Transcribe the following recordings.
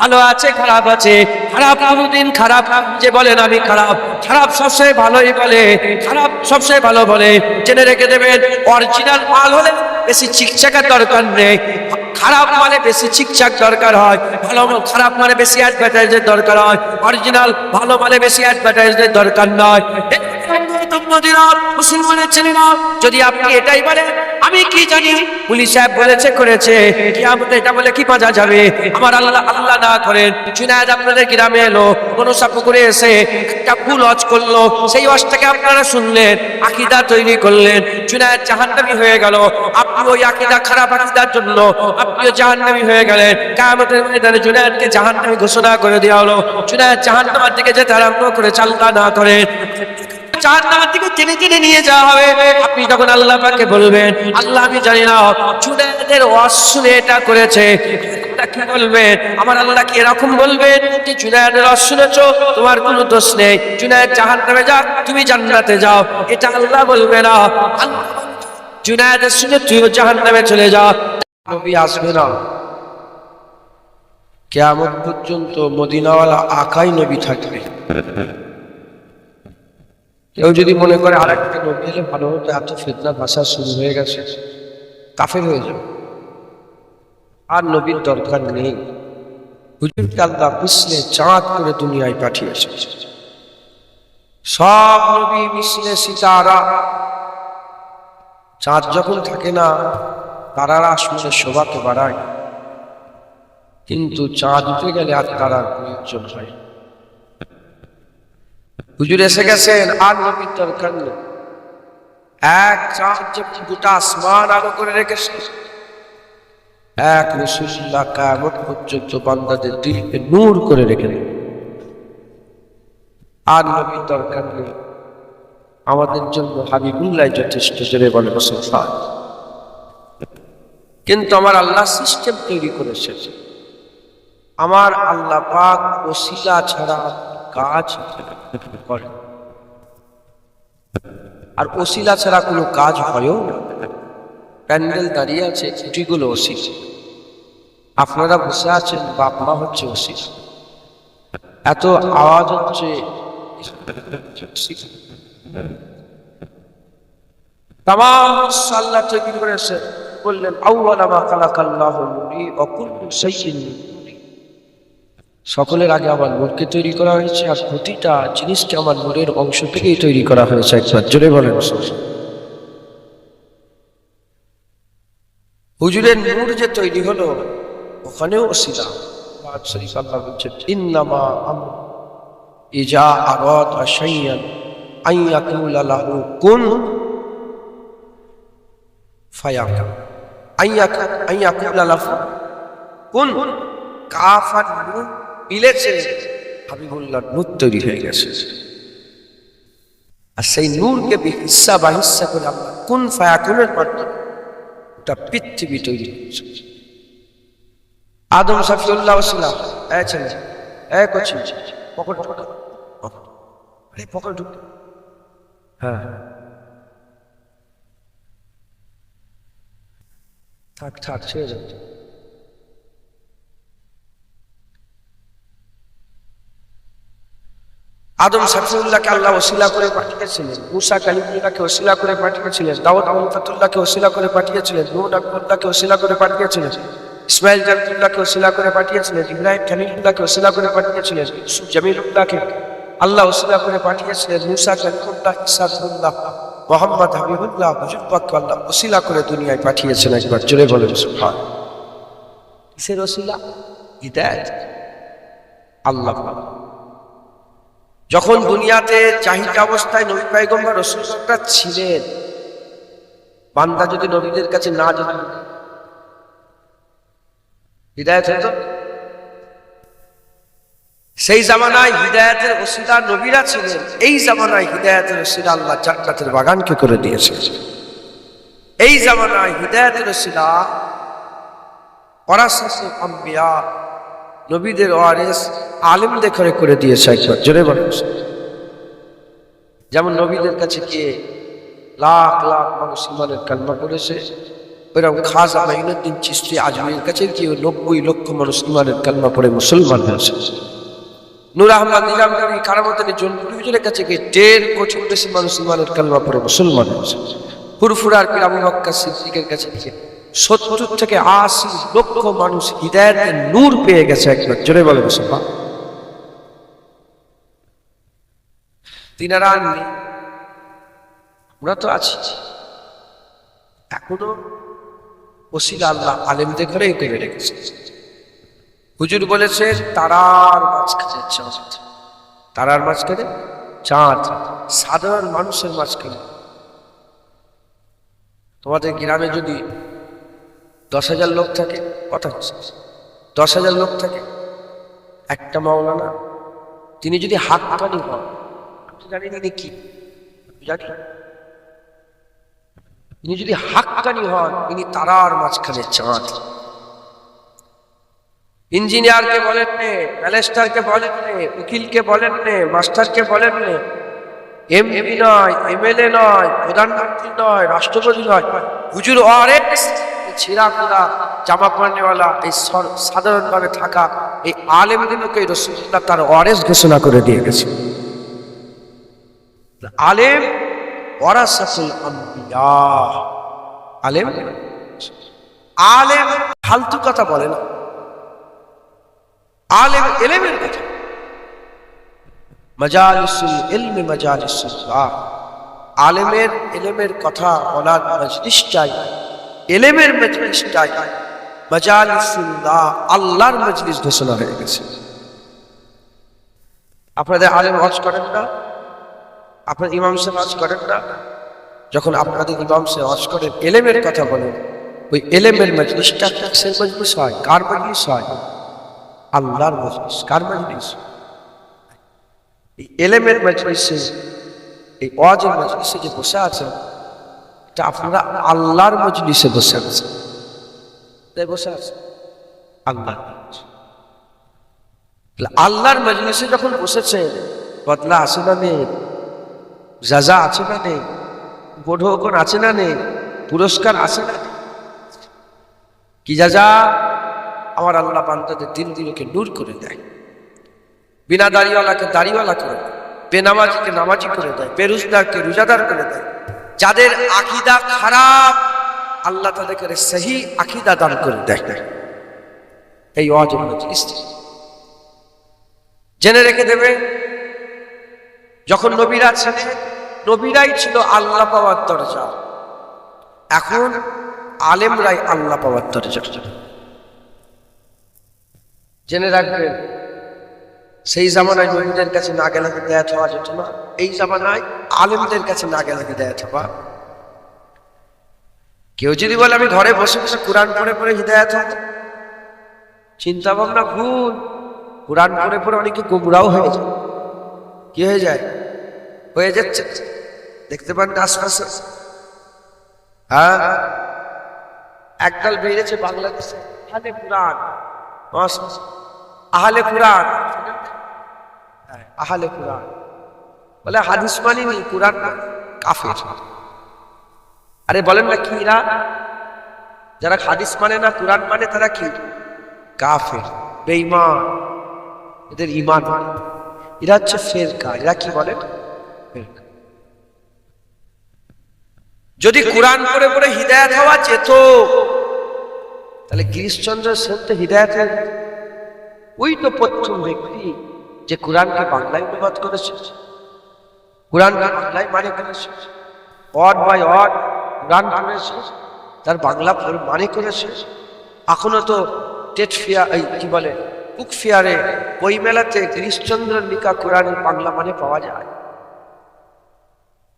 ভালো আছে খারাপ আছে খারাপ কোনদিন খারাপ যে বলেন আমি খারাপ খারাপ সবচেয়ে ভালোই বলে খারাপ সবচেয়ে ভালো বলে জেনে রেখে দেবেন অরিজিনাল মাল হলে বেশি চিকচাকার দরকার নেই খারাপ মানে বেশি চিকচাক দরকার হয় ভালো খারাপ মানে বেশি অ্যাডভার্টাইজের দরকার হয় অরিজিনাল ভালো মানে বেশি অ্যাডভার্টাইজের দরকার নয় মুসলমানের ছেলেরা যদি আপনি এটাই বলেন আমি কি জানি? পুলিশ সাহেব বলেছে, করেছে। কিয়ামতে এটা বলে কি বাজা যাবে? আমার আল্লাহ আল্লাহ না করেন। চুনায়দ আপনাদের গ্রামে এলো, মনসা পুকুরে এসে একটা ফুল অজ করল। সেই অজটাকে আপনারা শুনলেন, আকিদা তৈরি করলেন। চুনায়দ জাহান্নামী হয়ে গেল। আপনি ওই আকিদা খারাপ আকিদার জন্য আপনিও জাহান্নামী হয়ে গেলেন। কায়ামতের ময়দানে চুনায়দকে জাহান্নামী ঘোষণা করে দেওয়া হলো। চুনায়দ জাহান্নামার দিকে যেতে আরম্ভ করে চালনা না করেন। জাহান্নামের দিকে টেনে টেনে নিয়ে যাওয়া হবে। আপনি তখন আল্লাহ পাকে বলবেন, আল্লাহ আমি জানি না চুনাদের অশুনে এটা করেছে। বলবেন? আমার এরকম বলবেন তোমার কোনো নেই। যা তুমি যাও। আল্লাহ বলবে না। শুনে জাহান্নামে চলে আসবে না। কেয়ামত পর্যন্ত মদিনাওয়ালা আকাই নবী থাকবে। কেউ যদি মনে করে আর একটা নবী এলে ভালো হতো, এত ফেতনা ভাষা শুরু হয়ে গেছে, কাফের হয়ে যাবে। আর নবীর দরকার নেই। হুজুর আল্লাহ মিশলে চাঁদ করে দুনিয়ায় পাঠিয়েছে। সব নবী মিশলে সীতারা। চাঁদ যখন থাকে না তারারা আসলে শোভাকে বাড়ায়। কিন্তু চাঁদ উঠে গেলে আর তারার প্রয়োজন হয় হুজুর এসে গেছেন আর নবীর দরকার এক চাঁদ যখন গোটা আসমান আলো করে রেখেছে। এক রসুল্লাহ কায়ামত পর্যন্ত বান্দাদের দিলকে নূর করে রেখে আর নবীর দরকার নেই আমাদের জন্য হাবিবুল্লাহ যথেষ্ট জোরে বলে মুসলমান। কিন্তু আমার আল্লাহ সিস্টেম তৈরি করেছে। আমার আল্লাহ পাক ওসিলা ছাড়া কাজ করে। আর ওসিলা ছাড়া কোনো কাজ হয়ও প্যান্ডেল দাঁড়িয়ে আছে ছুটিগুলো ওসিলা আপনারা বসে আছেন বাপ মা হচ্ছে ওসিলা এত আওয়াজ হচ্ছে। তাম আল্লাহ তৈরি করেছে বললেন আউ্বালা মা অকুল্লু শাইইন নূরি সকলের আগে আমার নূরকে তৈরি করা হয়েছে আর প্রতিটা জিনিসকে আমার নূরের অংশ থেকেই তৈরি করা হয়েছে একবার। জোরে বলেন। হুজুরের নূর যে তৈরি হলো, ওখানেও অসিলা শরীফ মিলেছে। হাবিবুল্লাহ নূর তৈরি হয়ে গেছে। আর সেই নূরকে হিস্সা বা হিস্সা করে আমরা কোন ফায়াকুনের মাধ্যমে ওটা পৃথিবী তৈরি হয়েছে আদম সাফিউল্লাহ ছিলাম এ ছেলে এ করছি পকেট আরে, পকেট ঢুকে হ্যাঁ। থাক থাক, ছেড়ে যাচ্ছে আদম সাফিউল্লাহকে আল্লাহ ওসিলা করে পাঠিয়েছিলেন, মুসা কালিমুল্লাহকে ওসিলা করে পাঠিয়েছিলেন, দাউদ আমফাতুল্লাহকে ওসিলা করে পাঠিয়েছিলেন, নুন আকবুল্লাহকে ওসিলা করে পাঠিয়েছিলেন, ইসমাইল জামতুল্লাহকে ওসিলা করে পাঠিয়েছিলেন, ইব্রাহিম খালিলুল্লাহকে ওসিলা করে পাঠিয়েছিলেন, ইউসুফ জামিলুল্লাহকে আল্লাহ ওসিলা করে পাঠিয়েছিলেন, মুসা কালিমুল্লাহ, ইসাদুল্লাহ, মোহাম্মদ হাবিবুল্লাহ হুজুর পাককে আল্লাহ ওসিলা করে দুনিয়ায় পাঠিয়েছেন একবার, জোরে বলেন সুবহান। কিসের ওসিলা? হিদায়াত। আল্লাহ যখন দুনিয়াতে চাহিদা অবস্থায় নবী পাইগম্বর রসুলটা ছিলেন, বান্দা যদি নবীদের কাছে না যেত হৃদায়ত হতো? সেই জামানায় হৃদায়তের ওসিলা নবীরা ছিলেন, এই জামানায় হৃদায়তের ওসিলা আল্লাহ জান্নাতের বাগানকে করে দিয়েছে। এই জামানায় হৃদায়তের ওসিলা পরাশাসে আম্বিয়া নবীদের ওয়ারেস আলেমদের করে করে দিয়েছে একবার। জোরে বলেন। যেমন নবীদের কাছে গিয়ে লাখ লাখ মানুষ ইমানের কান্না করেছে, ওইরকম খাজা মাইনুদ্দিন চিস্তি আজমির কাছে গিয়ে নব্বই লক্ষ মানুষ ইমানের কালমা পড়ে মুসলমান হয়েছে। নূর আহমদ নিজামদারি কারামতানি জনপুর হুজুরের কাছে গিয়ে দেড় কোটির বেশি মানুষ ইমানের কালমা পড়ে মুসলমান হয়েছে। ফুরফুরার পীর আবু সিদ্দিকের কাছে গিয়ে সত্তর থেকে আশি লক্ষ মানুষ হৃদয়ের নূর পেয়ে গেছে একবার। জোরে বলে মুসলমান তিনারা আর নেই। আমরা তো আছি। এখনও ওসিলা আল্লাহ আলেমদের ঘরেই করে রেখেছে। হুজুর বলেছে, তারার মাঝখানে চাঁদ। তারার মাঝখানে চাঁদ। সাধারণ মানুষের মাঝখানে। তোমাদের গ্রামে যদি দশ হাজার লোক থাকে, কথা হচ্ছে দশ হাজার লোক থাকে, একটা মাওলানা, তিনি যদি হাত পানি হন, আপনি জানেন ইনি কি? আপনি তিনি যদি হাক্কানি হন ইনি তারার মাঝখানে চাঁদ। ইঞ্জিনিয়ারকে বলেন নে ব্যালেস্টারকে বলেন নে, উকিলকে বলেন নে, মাস্টারকে বলেন নে এম এমপি নয়, এমএলএ নয়, প্রধানমন্ত্রী নয়, রাষ্ট্রপতি নয়, হুজুর অরেস ছিঁড়া খুঁড়া জামা পড়নেওয়ালা এই সাধারণভাবে থাকা এই আলেমগুলোকে রসুল্লাহ তার অরেস ঘোষণা করে দিয়ে গেছে। আলেম আলেম? আলেম ফালতু কথা বলে না। আলেম এলেমের কথা। মাজালিসুল ইলমি মাজালিসুল্লাহ আলেমের এলেমের কথা বলার মজলিস চাই এলেমের মজলিস চাই মাজালিসুল্লাহ আল্লাহর মজলিস ঘোষণা হয়ে গেছে। আপনাদের আলেম হজ করেন না? আপনার ইমাম সাহেব হজ করেন না? যখন আপনাদের ইমাম সাহেব হজ করেন এলেমের কথা বলেন, ওই এলেমের মজলিসটা কিসের মজলিস হয়, কার মজলিস হয়? আল্লাহর মজলিস, কার মজলিস? এই এলেমের মজলিসে, এই ওয়াজের মজলিসে যে বসে আছেন এটা আপনারা আল্লাহর মজলিসে বসে আছেন। তাই বসে আছেন? আল্লাহ আল্লাহর মজলিসে যখন বসেছেন, বদলা আছে না নেই? যাজা আছে না নেই? বোধকন আছে না নেই? পুরস্কার আছে না? কি যাজা আমার আল্লাহ বান্দাদের দিন দিনকে নূর করে দেয়। বিনা দাড়িওয়ালাকে দাড়িওয়ালা করে দেয়। বেনামাজিকে নামাজি করে দেয়। বেরুজদারকে রোজাদার করে দেয়। যাদের আকিদা খারাপ আল্লাহ তাদেরকে সহি আকিদা দান করে দেয়। এই জিনিস জেনে রেখে দেবে যখন নবীরা ছিলেন নবীরাই ছিল আল্লাহ পাওয়ার দরজা। এখন আলেমরাই আল্লাহ পাওয়ার দরজা। জেনে রাখবেন সেই জামানায় নবীদের কাছে না গেলে দেয়াত হওয়া যেত না, এই জামানায় আলেমদের কাছে না গেলে দেয়াত হওয়া কেউ যদি বলে, আমি ঘরে বসে বসে কোরআন পড়ে পড়ে হৃদায়ত হব। চিন্তা ভাবনা ভুল। কোরআন পড়ে পড়ে অনেকে গোমরাও হয়ে যায়। কি হয়ে যায়? হয়ে যাচ্ছে। দেখতে পান আশপাশে। হ্যাঁ? একদল বেরিয়েছে বাংলাদেশে। আহলে কোরআন। আহলে কোরআন। আহলে কোরআন। বলে হাদিস মানি নি কোরআন না, কাফের। আরে বলেন না কি এরা যারা হাদিস মানে না কোরআন মানে তারা কি? কাফের বেঈমান। এদের ইমান নেই। এরা হচ্ছে ফেরকা এরা কি বলে? ফেরকা। যদি কোরআন পড়ে পড়ে হৃদায়ত হওয়া যেত তাহলে গিরিশচন্দ্র সেন তো হৃদায়তের ওই তো প্রথম ব্যক্তি। যে কোরআনকে বাংলায় অনুবাদ করেছে, কোরআনকে বাংলায় মানে করেছে অড বাই অড কোরআন করেছে, তার বাংলা মানে করেছে। এখনও তো টেট ফিয়ার এই কি বলে বুক ফিয়ারে বই মেলাতে গিরিশচন্দ্রের লিখা কোরআনের বাংলা মানে পাওয়া যায়।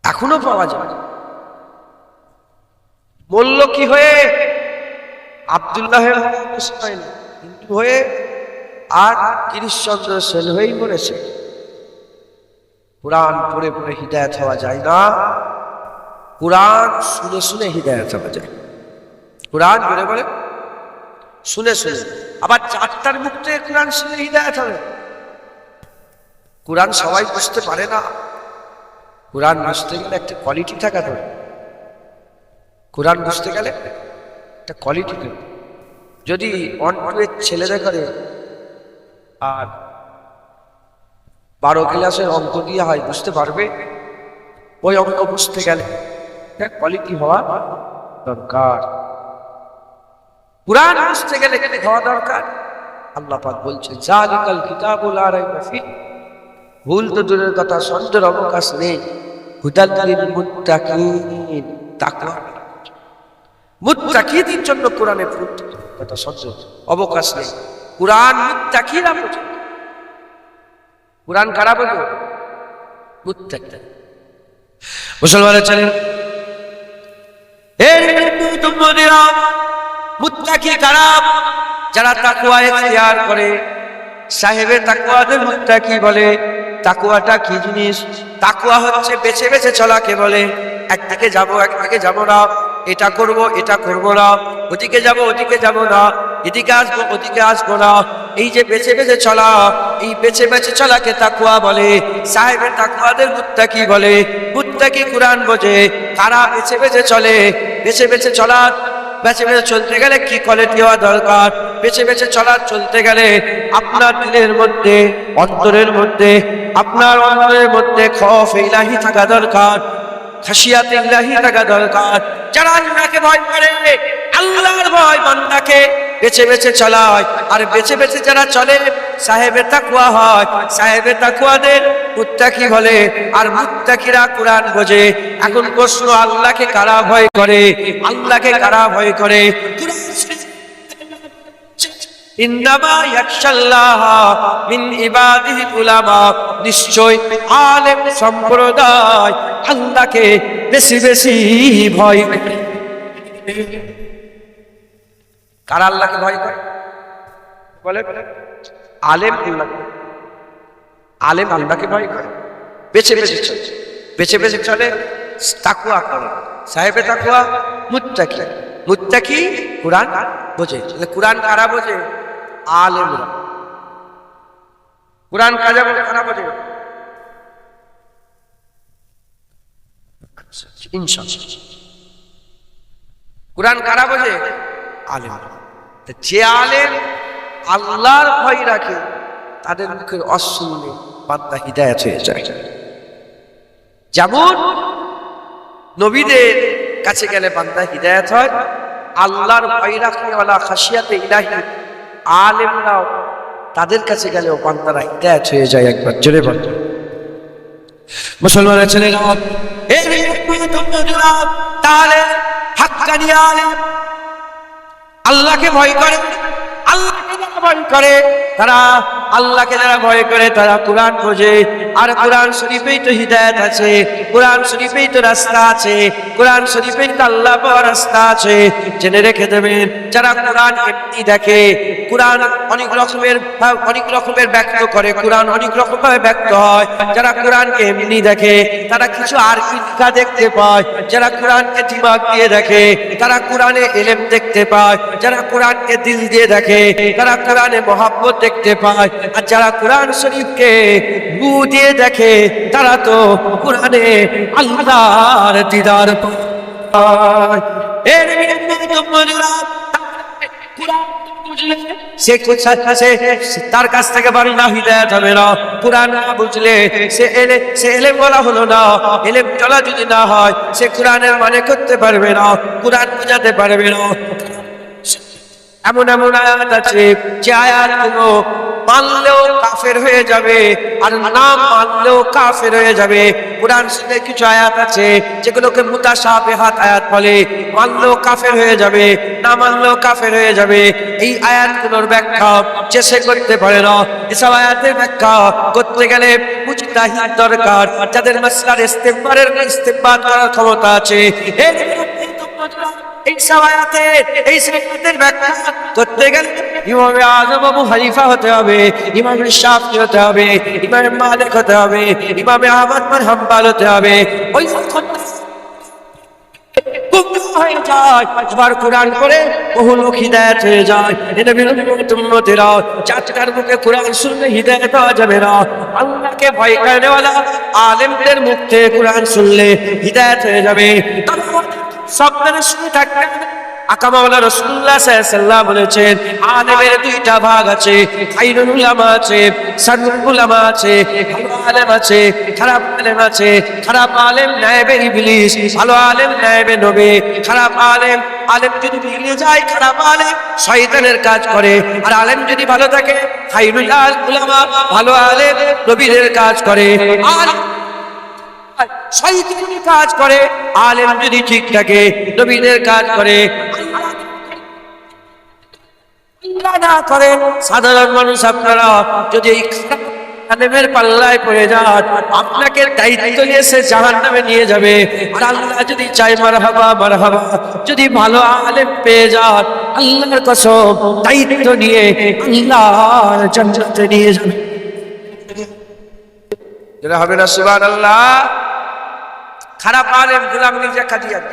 এখনও পাওয়া যায়। বলল কি হয়ে? আবদুল্লাহের হুসাইন হিন্দু হয়ে আর গিরিশচন্দ্র সেন হয়েই মরেছে। কোরআন পড়ে পড়ে হৃদায়ত হওয়া যায় না। কোরআন শুনে শুনে হৃদায়ত হওয়া যায়। কোরআন বলে বলে, শুনে শুনে। আবার চারটার মুখ থেকে কোরআন শুনে হৃদায়ত হবে। কোরআন সবাই বুঝতে পারে না। কোরআন বুঝতে গেলে একটা কোয়ালিটি থাকা দরকার। কোরআন বুঝতে গেলে একটা কোয়ালিটি যদি ওয়ান ছেলেরা করে আর বারো ক্লাসের অঙ্ক দিয়ে হয়, বুঝতে পারবে? ওই অঙ্ক বুঝতে গেলে কোয়ালিটি হওয়া দরকার। পুরাণ বুঝতে গেলে কি হওয়া দরকার। আল্লাহ পাক বলছেন, জালিকাল কিতাবুল রাইবা ফিহ ভুল তো দূরের কথা সন্দেহের অবকাশ নেই। হুদাল লিল মুত্তাকিন, তাকওয়া। মুত্তাকিদের জন্য কোরআনে ভুল, কথা সন্দেহ অবকাশ নেই। কোরআন মুত্তাকিরা বোঝে কোরআন কারা বোঝে মুত্তাকিরা। মুসলমানের চলেন মুত্তাকি খারাপ যারা তাকুয়া এখতিয়ার করে। সাহেবের তাকুয়াদের মুত্তাকি বলে। তাকুয়াটা কি জিনিস? তাকুয়া হচ্ছে বেছে বেছে চলাকে বলে। একদিকে যাব একদিকে যাব না। এটা করব এটা করব না। ওদিকে যাব ওদিকে যাব না। এদিকে আসব, ওদিকে আসব না। এই যে বেছে বেছে চলা, এই বেছে বেছে চলাকে তাকুয়া বলে। সাহেবের তাকুয়াদের মুত্তাকি বলে। মুত্তাকি কোরআন বোঝে। কারা বেছে বেছে চলে? বেছে বেছে চলা, বেছে বেছে চলতে গেলে কি কোয়ালিটি হওয়া দরকার? বেছে বেছে চলার চলতে গেলে আপনার দিলের মধ্যে, অন্তরের মধ্যে, আপনার অন্তরের মধ্যে খফ, ইলাহি থাকা দরকার। খাসিয়াত ইলাহি থাকা দরকার। যারা আল্লাহকে ভয় করে, আল্লাহর ভয় বান্দাকে বেছে বেছে চলায়। আর বেছে বেছে যারা চলে সাহেবের তাকুয়া হয়। সাহেবের তাকুয়াদের মুত্তাকি বলে। আর মুত্তাকিরা কোরআন বোঝে। এখন প্রশ্ন, আল্লাহকে কারা ভয় করে? আল্লাহকে কারা ভয় করে? নিশ্চয় আলেম বেশি ভয় ভয় করে? বলে, আলেম আলেম আল্লাহকে ভয় করে। বেছে বেছে চলে। বেছে বেছে চলে তাকুয়া করে। সাহেবে তাকুয়া মুত্তাকি। মুত্তাকি কোরআন বোঝে। কোরআন কারা বোঝে? আলেমরা। কোরআন কাজা বলে খারাপ বোঝে ইনশাআল্লাহ। কোরআন কারা বোঝে আলেম যে আলেম আল্লাহর ভয় রাখে, তাদের মুখের অশুনলে বান্দা হৃদায়ত হয়ে যায়। যেমন নবীদের কাছে গেলে বান্দা হৃদায়ত হয়, আল্লাহর ভয় রাখনেওয়ালা খাসিয়াতে ইলাহি আলেমরাও তাদের কাছে গেলেও বান্দারা হৃদায়ত হয়ে যায় একবার, জোরে বল। মুসলমানের ছেলেরা তাহলে হাক্কানি আল্লাহকে ভয় করে, আল্লাহকে যারা ভয় করে, তারা আল্লাহকে যারা ভয় করে, তারা কোরআন বোঝে আর কোরআন শরীফেই তো হিদায়ত আছে, কোরআন শরীফেই তো রাস্তা আছে। কোরআন শরীফেই তো আল্লাহ রাস্তা আছে। জেনে রেখে দেবেন, যারা কোরআন এমনি দেখে, কোরআন অনেক রকমের অনেক রকমের ব্যক্ত করে, কোরআন অনেক রকম ভাবে ব্যক্ত হয়। যারা কোরআনকে এমনি দেখে, তারা কিছু আর লেখা দেখতে পায়। যারা কোরআনকে দিমাগ দিয়ে দেখে, তারা কোরআনে এলেম দেখতে পায়। যারা কোরআনকে দিল দিয়ে দেখে, তারা কোরআনে মহাব্বত দেখতে পায়। আর যারা কোরআন শরীফকে দিয়ে দেখে, তারা তো কোরআনে আল্লাহর দিদার এর সে সে তার কাছ থেকে বাংলা হৃদয়ত যাবে না। কোরআন না বুঝলে, সে এলে সে এলেম বলা হলো না। এলেম চলা যদি না হয়, সে কোরআনের মানে করতে পারবে না, কোরআন বোঝাতে পারবে না। এমন এমন আয়াত আছে যে আয়াতগুলো মানলেও কাফের হয়ে যাবে আর না মানলেও কাফের হয়ে যাবে। কোরআন শরীফে কিছু আয়াত আছে যেগুলোকে মুতাশাবিহাত আয়াত বলে। মানলেও কাফের হয়ে যাবে, না মানলেও কাফের হয়ে যাবে। এই আয়াতগুলোর ব্যাখ্যা সে করতে পারে না, এসব আয়াতের ব্যাখ্যা করতে গেলে মুজতাহিদ দরকার। যাদের মাসলার ইস্তেগফারের ইস্তেগফার করার ক্ষমতা আছে এই এই সবায়াতে এই ব্যাখ্যা করতে গেলে ইমামে আজম হতে হবে, ইমামে শাফি হতে হবে, ইমামে মালিক হতে হবে, ইমামে হতে হবে। ওই হয়ে যায় আবার কোরআন করে বহু লোক হৃদায়ত হয়ে যায়। এটা বিরোধীরা চারটার মুখে কোরআন শুনলে হৃদায়ত পাওয়া যাবে না। আল্লাহকে ভয় করেওয়ালা আলেমদের মুখ থেকে কোরআন শুনলে হৃদায়ত হয়ে যাবে। তবে সব শুনে থাকবে আকামাওয়ালা রসুল্লাহ সাল্লাহ বলেছেন দুইটা ভাগ আছে আছে উলামা আছে আছে, খারাপ আলেম আছে, খারাপ আলেম আলেম নবী, খারাপ আলেম আলেম যায়, খারাপ আলেম শয়তানের কাজ করে, আর আলেম যদি ভালো থাকে ভালো আলেম নবীদের কাজ করে। আর শয়তানি কাজ করে, আলেম যদি ঠিক থাকে, নবীদের কাজ করে। না করেন, সাধারণ মানুষ আপনারা যদি আলেমের পাল্লায় পড়ে যান, আপনাকে দায়িত্ব নিয়ে সে জাহান নামে নিয়ে যাবে। আল্লাহ যদি চাই মার হাবা মার হাবা যদি ভালো আলেম পেয়ে যান, আল্লাহর কসম, দায়িত্ব নিয়ে আল্লাহ জান্নাতে নিয়ে যাবে। যেটা হবে না সুবান আল্লাহ খারাপ আলেম গুলাম মির্জা কাদিয়ান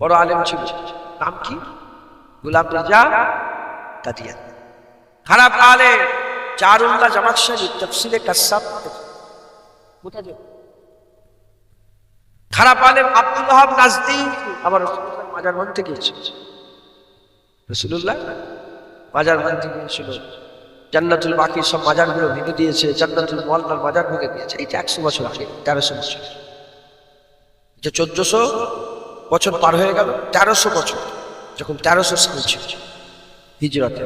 বড় আলেম ছিল। নাম কি? গুলাম মির্জা কাদিয়ান খারাপ আলেম চারুল্লাহ জামাত শরীফ তফসিলে কাসাব? খারাপ আলেম আব্দুল ওহাব নাজদি। আবার মাজার মধ্যে গিয়েছে রসুল্লাহ মাজার মধ্যে গিয়েছিল। জান্নাতুল বাকি সব মাজারগুলো ভেঙে দিয়েছে, জান্নাতুল মোয়াল্লার মাজার ভেঙে দিয়েছে। এইটা একশো বছর আগে, তেরোশো বছর। যে চোদ্দশো বছর পার হয়ে গেল, তেরোশো বছর, যখন তেরোশো সাল ছিল হিজরতে।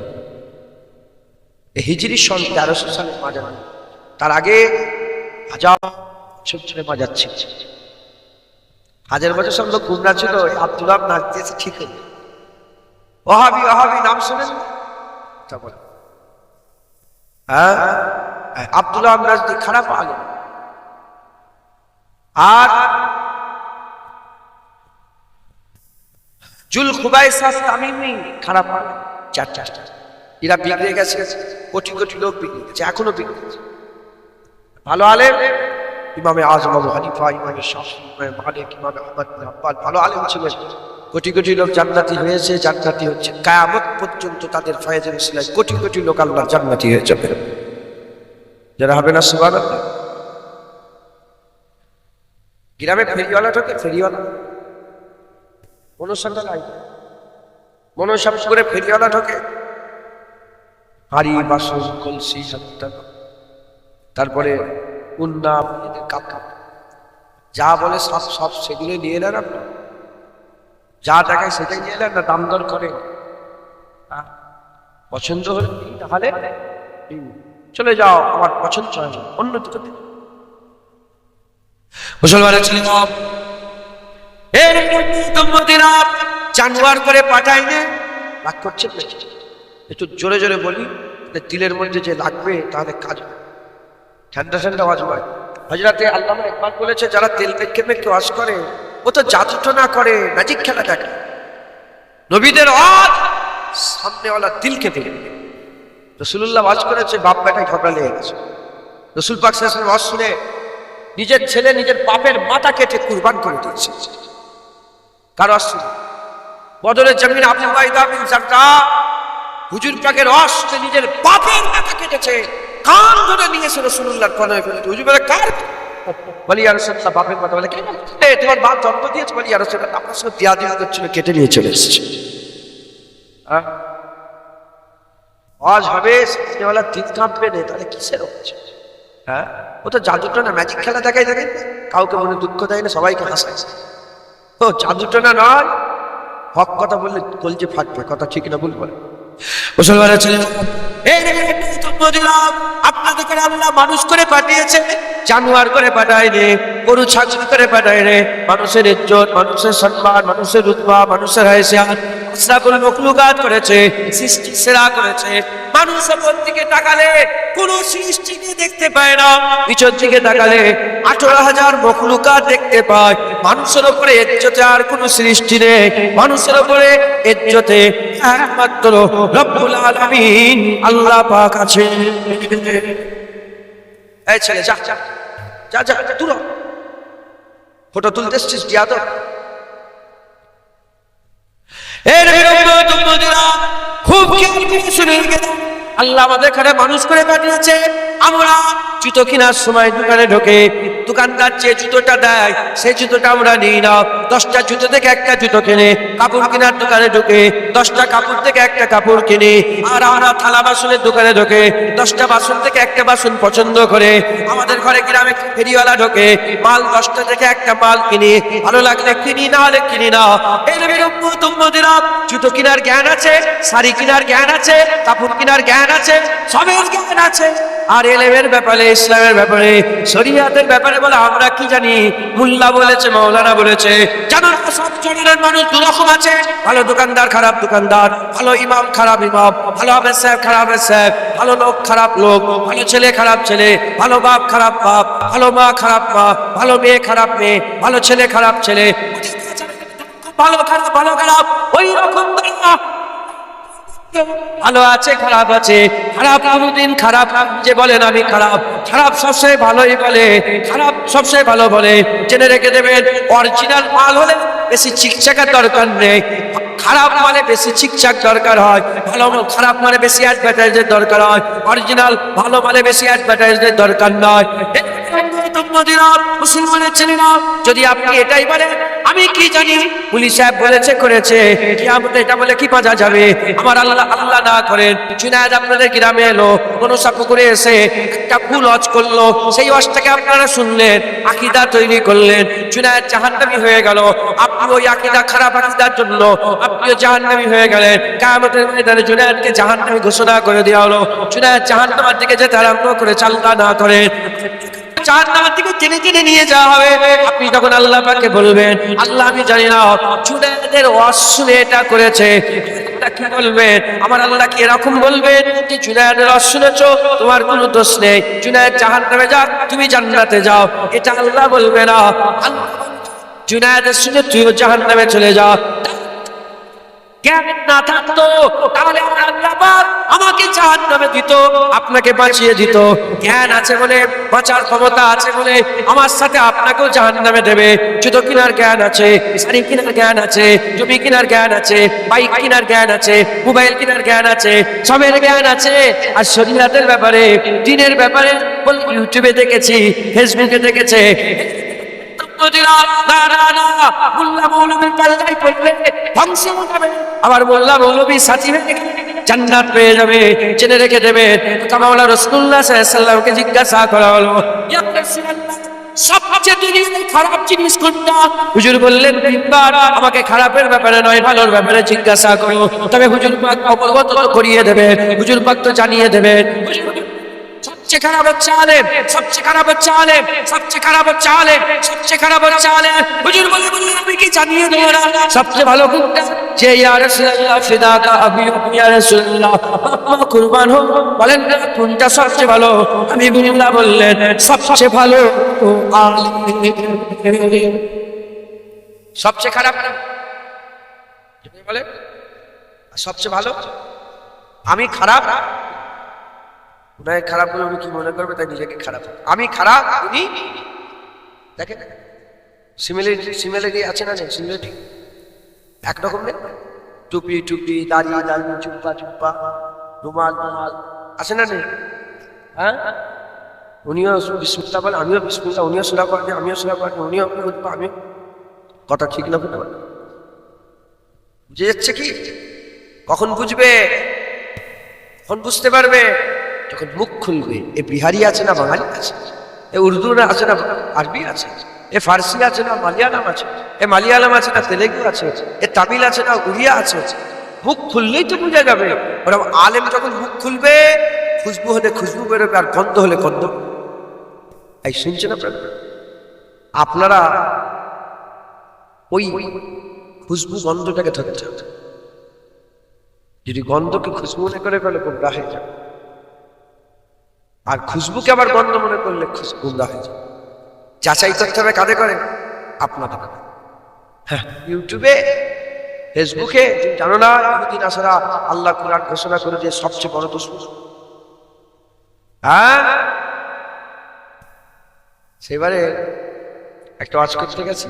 হিজরি সন তেরোশো সালে মাজার তার আগে হাজার বছর ধরে মাজার ছিল। হাজার বছর সব লোক গুমরা ছিল, ওই আব্দুল্লাহ নাচ দিয়েছে ঠিক হলো ওহাবি ওহাবি, নাম শুনেন? তা বলে হ্যাঁ? আব্দুল্লাহ নাজদি খারাপ আলেম আর জুল খুবাইসাস তামিমি খারাপ আলেম চার চারটা এরা বিগড়ে গেছে, কোটি কোটি লোক বিগড়ে গেছে, এখনও বিগড়ে গেছে ভালো আলেম? ইমামে আজম আবু হানিফা, ইমামে শাফি, ইমামে মালিক, ইমামে আহমদ ভালো আলেম ছিলেন। কোটি কোটি লোক জান্নাতি হয়েছে, জান্নাতি হচ্ছে। কায়ামত পর্যন্ত তাদের ফয়েজের সিলাই কোটি কোটি লোক আল্লাহ জান্নাতি হয়ে যাবে। যারা হবে না সুবান গ্রামে ফেরিওয়ালা ঠকে ফেরিওয়ালা। মনসানটা নাই। মনসাম করে ফেরিওয়ালা ঠকে হাড়ি, বাসন, কলসি সবটা তারপরে কাপ কাপ যা বলে সব সব সেগুলো নিয়ে নেন আপনি। যা দেখায় সেটাই নিয়ে না দাম দর করে হ্যাঁ? পছন্দ হলে তাহলে। চলে যাও, আমার পছন্দ হয় না অন্য দিকে। মুসলমানের ছেলে জানোয়ার করে পাঠায় নে রাগ করছে একটু জোরে জোরে বলি তাহলে দিলের মধ্যে যে লাগবে, তাহলে কাজ ঠান্ডা ঠান্ডা আওয়াজ হয় হজরাতে আল্লাহ একবার বলেছে, যারা তেল মেখে মেখে ওয়াজ করে ও তো জাদুটনা করে ম্যাজিক খেলা দেখে। নবীদের আওয়াজ সামনেওয়ালা দিল কেঁপে যাবে রসুল্লাহ ওয়াজ করেছে, বাপ বেটায় ঝগড়া লেগে গেছে। রসুল পাক সাহেবের ওয়াজ শুনে নিজের ছেলে নিজের বাপের মাথা কেটে কুরবান করে দিয়েছে। কারও শুনে? বদলের জমিন আবু বাইদা বিন জাররা হুজুর পাকের শুনে নিজের বাপের মাথা কেটেছে, কান ধরে নিয়েছে রসুল্লাহর কনায় ফেলে হুজুর কার? বলি বাপের কথা বলে তোমার জন্ম দিয়েছে বলি আপনার সঙ্গে দিয়া দিয়া করছিল কেটে নিয়ে চলে এসেছে। হ্যাঁ? আজ হবে সামনেওয়ালা দিন কাঁপবে না, তাহলে কিসের হচ্ছে হ্যাঁ? ও তো জাদুটা না ম্যাজিক খেলা দেখাই দেখেন কাউকে মনে দুঃখ দেয় না, সবাইকে হাসায়। ও, জাদুটা না নয়, হক কথা বললে কলজে ফাটবে, কথা ঠিক না বলব বলে। মুসলমানের ছেলে এই রে, দিলাম আপনাদের করে আল্লাহ মানুষ করে পাঠিয়েছে জানোয়ার করে পাঠায়নি গরু ছাগল করে পাঠায়নি মানুষের ইজ্জত মানুষের সম্মান মানুষের রুতবা মানুষের হাইসিয়াত আশরাফুল মখলুকাত করেছে সৃষ্টি সেরা করেছে। মানুষ ওপর দিকে তাকালে কোন সৃষ্টিকে দেখতে পায় না পিছন দিকে তাকালে আঠারো হাজার মখলুকাত দেখতে পায়। মানুষের উপরে ইজ্জতে আর কোনো সৃষ্টি নেই। মানুষের উপরে ইজ্জতে একমাত্র রব্বুল আলামিন আল্লাহ পাক আছে। এই ছেলে, যা যা যা যা, দূর ফটো তুলতে এসছিস দিয়া তো। খুব শুনে আল্লাহ আমাদের এখানে মানুষ করে পাঠিয়েছে। আমরা জুতো কেনার সময় দোকানে ঢোকে, দোকানদার যে জুতোটা দেয়, সেই জুতোটা আমরা নিই না। দশটা জুতো থেকে একটা জুতো কিনে, কাপড় কেনার দোকানে ঢোকে, দশটা কাপড় থেকে একটা কাপড় কিনি, আর আমরা থালা বাসনের দোকানে ঢোকে, দশটা বাসন থেকে একটা বাসন পছন্দ করে। আমাদের ঘরে গ্রামে ফেরিওয়ালা ঢোকে, মাল দশটা থেকে একটা মাল কিনি, ভালো লাগলে কিনি, না হলে কিনি না। জুতো কেনার জ্ঞান আছে, শাড়ি কেনার জ্ঞান আছে, কাপড় কেনার জ্ঞান আছে, সবের জ্ঞান আছে। আর এলেমের ব্যাপারে ইসলামের ব্যাপারে, শরিয়াতের ব্যাপারে বলে আমরা কি জানি? মুল্লা বলেছে মৌলানা বলেছে, জানো সব ধরনের মানুষ দু রকম আছে। ভালো দোকানদার খারাপ দোকানদার, ভালো ইমাম খারাপ ইমাম, ভালো হাফেজ সাহেব খারাপ সাহেব, ভালো লোক খারাপ লোক, ভালো ছেলে খারাপ ছেলে, ভালো বাপ খারাপ বাপ, ভালো মা খারাপ মা, ভালো মেয়ে খারাপ মেয়ে, ভালো ছেলে খারাপ ছেলে। ভালো খারাপ ভালো খারাপ, ওই রকম। ভালো আছে, খারাপ আছে। খারাপ কোনদিন খারাপ যে বলেন আমি খারাপ। খারাপ সবচেয়ে ভালোই বলে, খারাপ সবচেয়ে ভালো বলে। জেনে রেখে দেবেন অরিজিনাল মাল হলে বেশি চিকচাকার দরকার নেই। খারাপ মানে বেশি চিকচাক দরকার হয়। ভালো খারাপ মানে বেশি অ্যাডভার্টাইজের দরকার হয়। অরিজিনাল ভালো মানে বেশি অ্যাডভার্টাইজের দরকার নয়। মদিনা, মুসলমানের ছেলেরা যদি আপনি এটাই বলেন আমি কি জানি? পুলিশ সাহেব বলেছে করেছে। এটা বলে কি পাওয়া যাবে? আমার আল্লাহ আল্লাহ না করেন। চুনায়দ আপনাদের গ্রামে এলো মনসা পুকুরে এসে একটা ভুল করল। সেই অজটাকে আপনারা শুনলেন আকিদা তৈরি করলেন। চুনায়দ জাহান্নামী হয়ে গেল। আপনি ওই আকিদা খারাপ আকিদার জন্য আপনিও জাহান্নামী হয়ে গেলেন। কায়ামতের ময়দানে চুনায়দকে জাহান্নামী ঘোষণা করে দেওয়া হলো। চুনায়দ জাহান্নামের দিকে যেতে আরম্ভ করে চালনা না করেন। নাম্বার দিকে টেনে টেনে নিয়ে যাওয়া হবে। আপনি তখন আল্লাহ বলবেন, আল্লাহ আমি জানি না অশুনে এটা করেছে। কি বলবেন? আমার আল্লাহ কি এরকম বলবেন যে চুনায়ের রস তোমার কোনো দোষ নেই। চুনায়ের জাহান নামে যাও তুমি জান্নাতে যাও। এটা আল্লাহ বলবে না। চুনায়ের শুনে তুইও জাহান নামে চলে যাও জ্ঞান না থাকতো, তাহলে আল্লাহ আমাকে নামে দিত, আপনাকে বাঁচিয়ে দিত। জ্ঞান আছে বলে, বাঁচার ক্ষমতা আছে বলে, আমার সাথে আপনাকেও নামে দেবে। জুতো কেনার জ্ঞান আছে, শাড়ি কেনার জ্ঞান আছে জমি কেনার জ্ঞান আছে, বাইক কেনার জ্ঞান আছে, মোবাইল কেনার জ্ঞান আছে, সবের জ্ঞান আছে। আর শরীরাতের ব্যাপারে, দিনের ব্যাপারে ইউটিউবে দেখেছি, ফেসবুকে দেখেছে। মোল্লা পড়লে আবার মোল্লা মৌলবী গেলে জান্নাত পেয়ে যাবে, জেনে রেখে দেবে। সাল্লামকে জিজ্ঞাসা করা হলো সবচেয়ে খারাপ জিনিস কোনটা? হুজুর বললেন আমাকে খারাপের ব্যাপারে নয়, ভালোর ব্যাপারে জিজ্ঞাসা করো। তবে হুজুর পাক অবগত করিয়ে দেবেন হুজুর পাক তো জানিয়ে হুজুর সবচেয়ে খারাপ হচ্ছে আলেম সবচেয়ে খারাপ হচ্ছে আলেম সবচেয়ে খারাপ হচ্ছে আলেম সবচেয়ে খারাপ হচ্ছে আলেম হুজুর বলে বললেন আমি কি জানিয়ে দেবো না? সবচেয়ে ভালো কোনটা যে ইয়া রাসূলুল্লাহ ফিদাকা আবি ইয়া রাসূলুল্লাহ। আপনি কুরবান হোক বলেন না, কোনটা সবচেয়ে ভালো? আমি বিল্লাহ বললেন, সবচেয়ে ভালো আলেম। সবচেয়ে খারাপ? না বলে সবচেয়ে ভালো? আমি খারাপ? ওনাকে খারাপ বলে উনি কি মনে করবে? তাই নিজেকে খারাপ আমি খারাপ, উনি দেখেন সিমিলারিটি সিমিলারিটি আছে না সিমিলারিটি একরকম নেই? টুপি টুপি, দাড়ি দাড়ি চুপ্পা চুপ্পা রুমাল রুমাল আছে না নেই? হ্যাঁ? উনিও বিস্মিল্লা বলে, আমিও বিস্মিল্লা উনিও সুরা করেন আমিও সুরা করেন উনিও আমিও কথা ঠিক না বুঝতে পারেন বুঝে যাচ্ছে কি? কখন বুঝবে? কখন বুঝতে পারবে? যখন মুখ খুলবে এ বিহারি আছে না বাঙালি আছে? এ উর্দু না আছে না আরবি আছে? এ ফার্সি আছে না মালিয়ালাম আছে? এ মালিয়ালাম আছে না তেলেগু আছে? এ তামিল আছে না উড়িয়া আছে? মুখ খুললেই তো বুঝে যাবে। ওরকম আলেম যখন মুখ খুলবে, খুশবু হলে খুশবু বেরোবে আর গন্ধ হলে গন্ধ। এই শুনছেন আপনারা? আপনারা ওই খুশবু গন্ধটাকে ধরতে হবে যদি গন্ধকে খুশবু মনে করে ফেলে গুমরা হয়ে যাবে? আর খুশবুকে আবার গন্ধ মনে করলে গুমরা হয়ে যাবে যাচাই করতে হবে কাদের করে আপনাদের হ্যাঁ ইউটিউবে ফেসবুকে জানো না ইহুদিন আসারা আল্লাহ কোরআন ঘোষণা করে যে সবচেয়ে বড় দুশ্মন হ্যাঁ? সেবারে একটা ওয়াজ করতে গেছি।